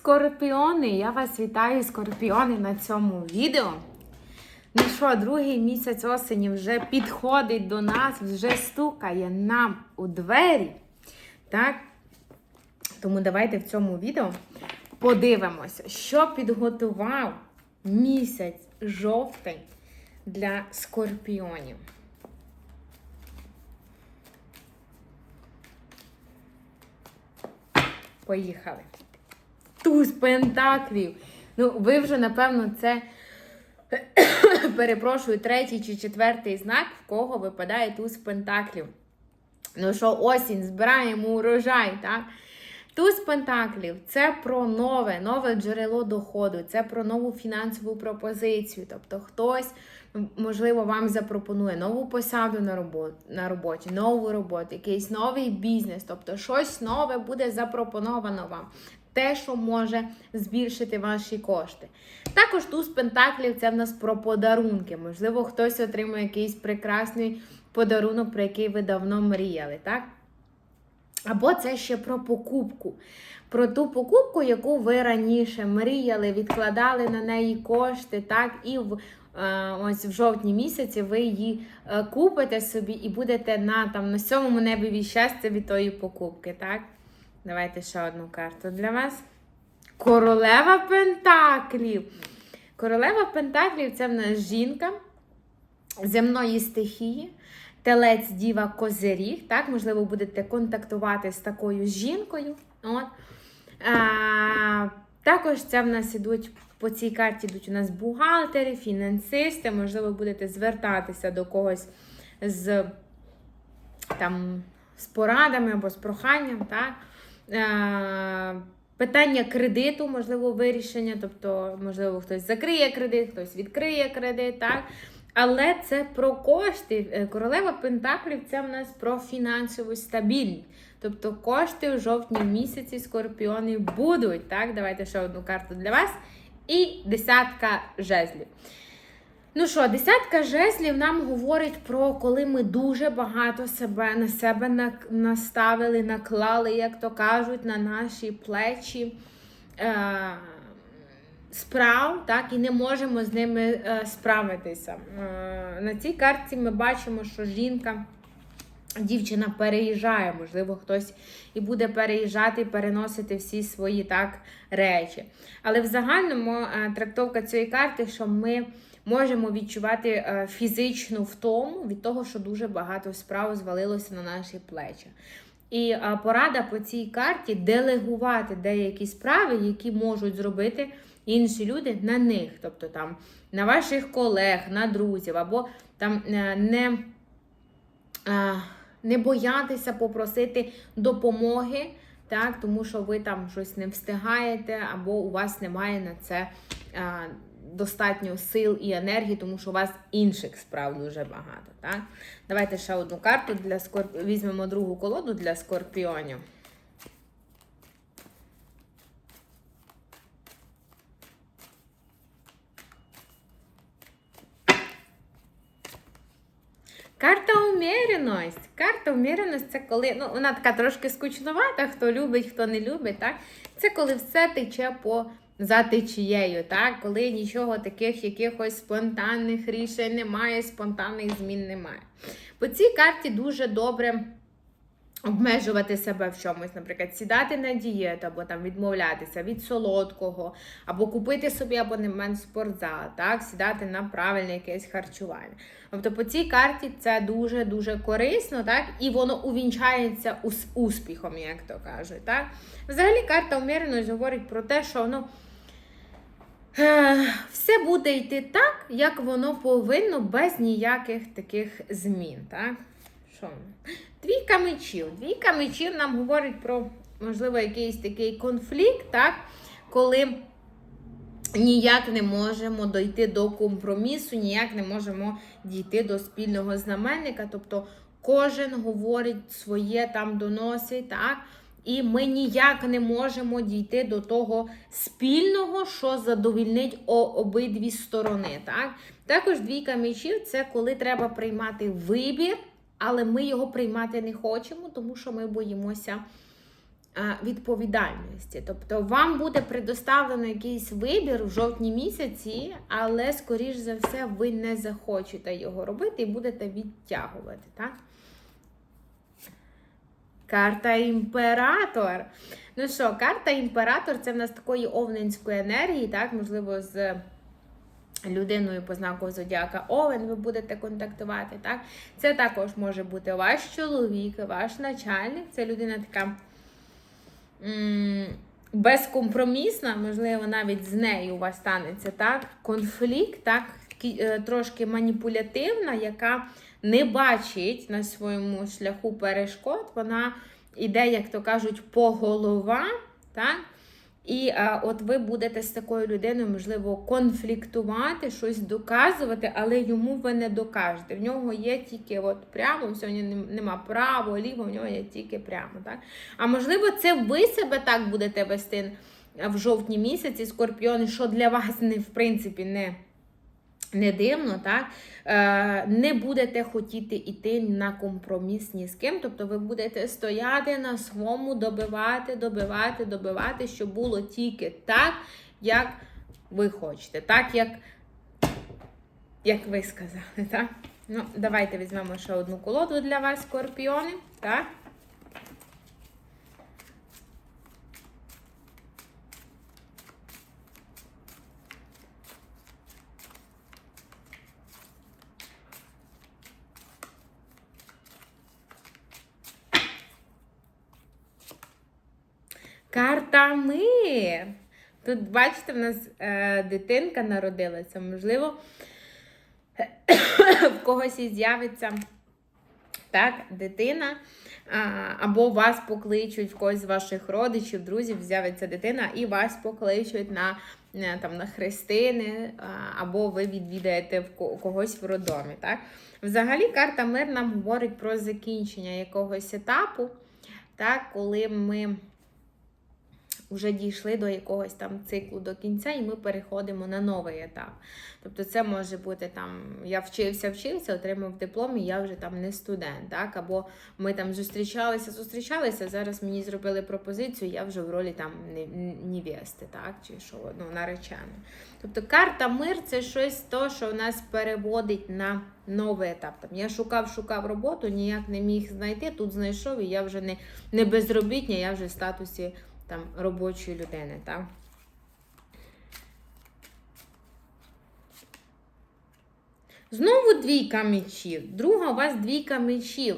Скорпіони, я вас вітаю, скорпіони, на цьому відео. Ну що, другий місяць осені вже підходить до нас, вже стукає нам у двері. Так? Тому давайте в цьому відео подивимося, що підготував місяць жовтень для скорпіонів. Поїхали. Туз пентаклів. Ну, ви вже, напевно, це перепрошую, третій чи четвертий знак, в кого випадає туз пентаклів. Ну що, осінь, збираємо урожай, так? Туз пентаклів це про нове, нове джерело доходу, це про нову фінансову пропозицію. Тобто хтось, можливо, вам запропонує нову посаду на роботі, на роботі, нову роботу, якийсь новий бізнес, тобто щось нове буде запропоновано вам. Те, що може збільшити ваші кошти. Також туз пентаклів це в нас про подарунки. Можливо, хтось отримує якийсь прекрасний подарунок, про який ви давно мріяли, так? Або це ще про покупку. Про ту покупку, яку ви раніше мріяли, відкладали на неї кошти, так, і в е, ось в жовтні місяці ви її е, купите собі і будете на там на сьомому небі від щастя від тої покупки. так? Давайте ще одну карту для вас. Королева Пентаклів. Королева Пентаклів це в нас жінка земної стихії, телець Діва Козиріг. Так, можливо, будете контактувати з такою жінкою. От. А, також це в нас ідуть. По цій карті йдуть у нас бухгалтери, фінансисти, можливо, будете звертатися до когось з там, з порадами або з проханням. так? Е, Питання кредиту, можливо, вирішення, тобто, можливо, хтось закриє кредит, хтось відкриє кредит, так? Але це про кошти. Е, Королева Пентаклів це в нас про фінансову стабільність. Тобто кошти у жовтні місяці скорпіони будуть. Так, давайте ще одну карту для вас. І десятка жезлів. Ну що, десятка жезлів нам говорить про коли ми дуже багато себе на себе наставили, наклали, як то кажуть, на наші плечі е, справ, так, і не можемо з ними е, справитися. Е, на цій картці ми бачимо, що жінка. Дівчина переїжджає, можливо, хтось і буде переїжджати і переносити всі свої так речі. Але в загальному е, трактовка цієї карти, що ми можемо відчувати е, фізичну втому від того, що дуже багато справ звалилося на наші плечі. І е, порада по цій карті делегувати деякі справи, які можуть зробити інші люди на них, тобто там на ваших колег, на друзів, або там е, не. не боятися попросити допомоги, так, тому що ви там щось не встигаєте, або у вас немає на це достатньо сил і енергії, тому що у вас інших справ дуже багато. Так? Давайте ще одну карту для скорп... візьмемо другу колоду для скорпіонів. Карта уміреність. Карта уміреність це коли, ну, вона така трошки скучновата, хто любить, хто не любить, так? Це коли все тече по за течією, так? Коли нічого таких якихось спонтанних рішень немає, спонтанних змін немає. По цій карті дуже добре обмежувати себе в чомусь, наприклад, сідати на дієту, або там відмовлятися від солодкого, або купити собі абонемент в спортзал, так, сідати на правильне якесь харчування. Тобто по цій карті це дуже-дуже корисно, так, і воно увінчається ус- успіхом, як то кажуть. Так. Взагалі карта уміреності говорить про те, що воно. Е, Все буде йти так, як воно повинно, без ніяких таких змін. Так? Що? Двійка мечів. Двійка мечів нам говорить про, можливо, якийсь такий конфлікт, так? коли ніяк не можемо дойти до компромісу, ніяк не можемо дійти до спільного знаменника. Тобто кожен говорить своє там доносить, так? І ми ніяк не можемо дійти до того спільного, що задовільнить обидві сторони. Так? Також двійка мечів це коли треба приймати вибір, але ми його приймати не хочемо, тому що ми боїмося е, відповідальності. Тобто вам буде предоставлено якийсь вибір в жовтні місяці, але, скоріш за все, ви не захочете його робити і будете відтягувати. Так? Карта імператор. Ну що, карта імператор це в нас такої овненської енергії, так, можливо, з людиною по знаку Зодіака Овен ви будете контактувати. так. Це також може бути ваш чоловік, ваш начальник. Це людина така безкомпромісна, можливо, навіть з нею у вас станеться так, конфлікт, так, е, трошки маніпулятивна, яка не бачить на своєму шляху перешкод. Вона іде, як то кажуть, по голова. так. І а, от ви будете з такою людиною, можливо, конфліктувати, щось доказувати, але йому ви не докажете. В нього є тільки от прямо, сьогодні нема право, ліво, в нього є тільки прямо. Так? А можливо, це ви себе так будете вести в жовтні місяці, скорпіони, що для вас не в принципі не. Не дивно, так? Е, не будете хотіти йти на компроміс ні з ким. Тобто ви будете стояти на своєму, добивати, добивати, добивати, щоб було тільки так, як ви хочете, так, як, як ви сказали. Так? Ну, давайте візьмемо ще одну колоду для вас, скорпіони. Так? Карта мир. Тут, бачите, в нас е, дитинка народилася. Можливо, в когось і з'явиться так, дитина, або вас покличуть в когось з ваших родичів, друзів, з'явиться дитина, і вас покличуть на, е, там, на хрестини, або ви відвідаєте когось в роддомі. Так? Взагалі, карта мир нам говорить про закінчення якогось етапу, так, коли ми вже дійшли до якогось там циклу до кінця, і ми переходимо на новий етап. Тобто, це може бути там я вчився, вчився, отримав диплом, і я вже там не студент. Так? Або ми там зустрічалися, зустрічалися. Зараз мені зробили пропозицію, я вже в ролі там невести, так? чи що ну, нареченої. Тобто карта мир це щось то, що нас переводить на новий етап. Там я шукав, шукав роботу, ніяк не міг знайти. Тут знайшов, і я вже не, не безробітня, я вже в статусі там робочої людини. Так? Знову двійка мечів. Друга у вас двійка мечів.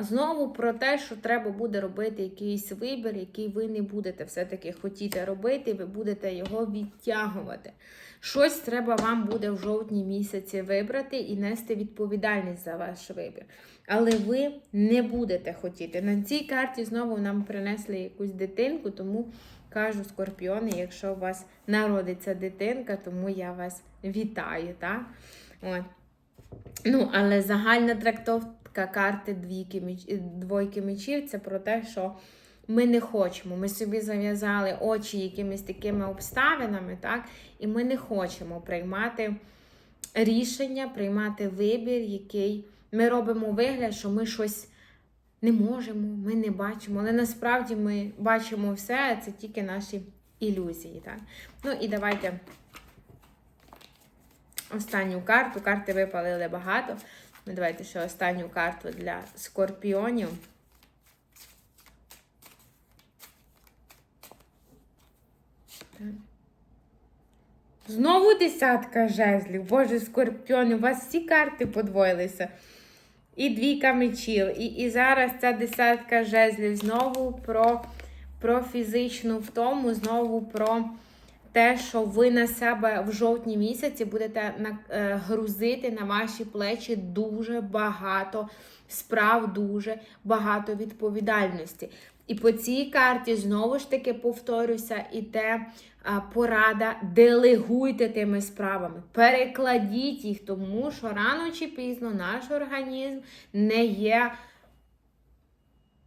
Знову про те, що треба буде робити якийсь вибір, який ви не будете все-таки хотіти робити, ви будете його відтягувати. Щось треба вам буде в жовтні місяці вибрати і нести відповідальність за ваш вибір. Але ви не будете хотіти. На цій карті знову нам принесли якусь дитинку, тому кажу, скорпіони, якщо у вас народиться дитинка, тому я вас вітаю. Так? От. Ну, але загальна трактовка карти двійки, меч- двойки мечів це про те, що ми не хочемо. Ми собі зав'язали очі якимись такими обставинами, так? І ми не хочемо приймати рішення, приймати вибір, який ми робимо вигляд, що ми щось не можемо, ми не бачимо. Але насправді ми бачимо все, це тільки наші ілюзії. Так? Ну і давайте останню карту. Карти випалили багато. Ну, давайте ще останню карту для скорпіонів. Знову десятка жезлів. Боже, скорпіони, у вас всі карти подвоїлися. І двійка мечів. І, і зараз ця десятка жезлів знову про, про фізичну втому, знову про те, що ви на себе в жовтні місяці будете е, грузити на ваші плечі дуже багато справ, дуже багато відповідальності. І по цій карті знову ж таки повторюся, і те порада делегуйте тими справами, перекладіть їх, тому що рано чи пізно наш організм не є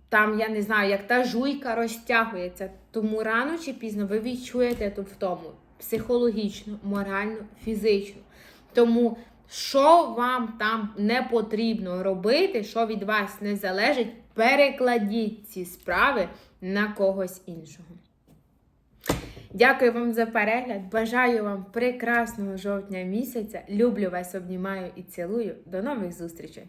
там, я не знаю, як та жуйка розтягується. Тому рано чи пізно ви відчуєте ту втому психологічно, морально, фізично. Тому, що вам там не потрібно робити, що від вас не залежить, перекладіть ці справи на когось іншого. Дякую вам за перегляд. Бажаю вам прекрасного жовтня місяця. Люблю вас, обнімаю і цілую. До нових зустрічей!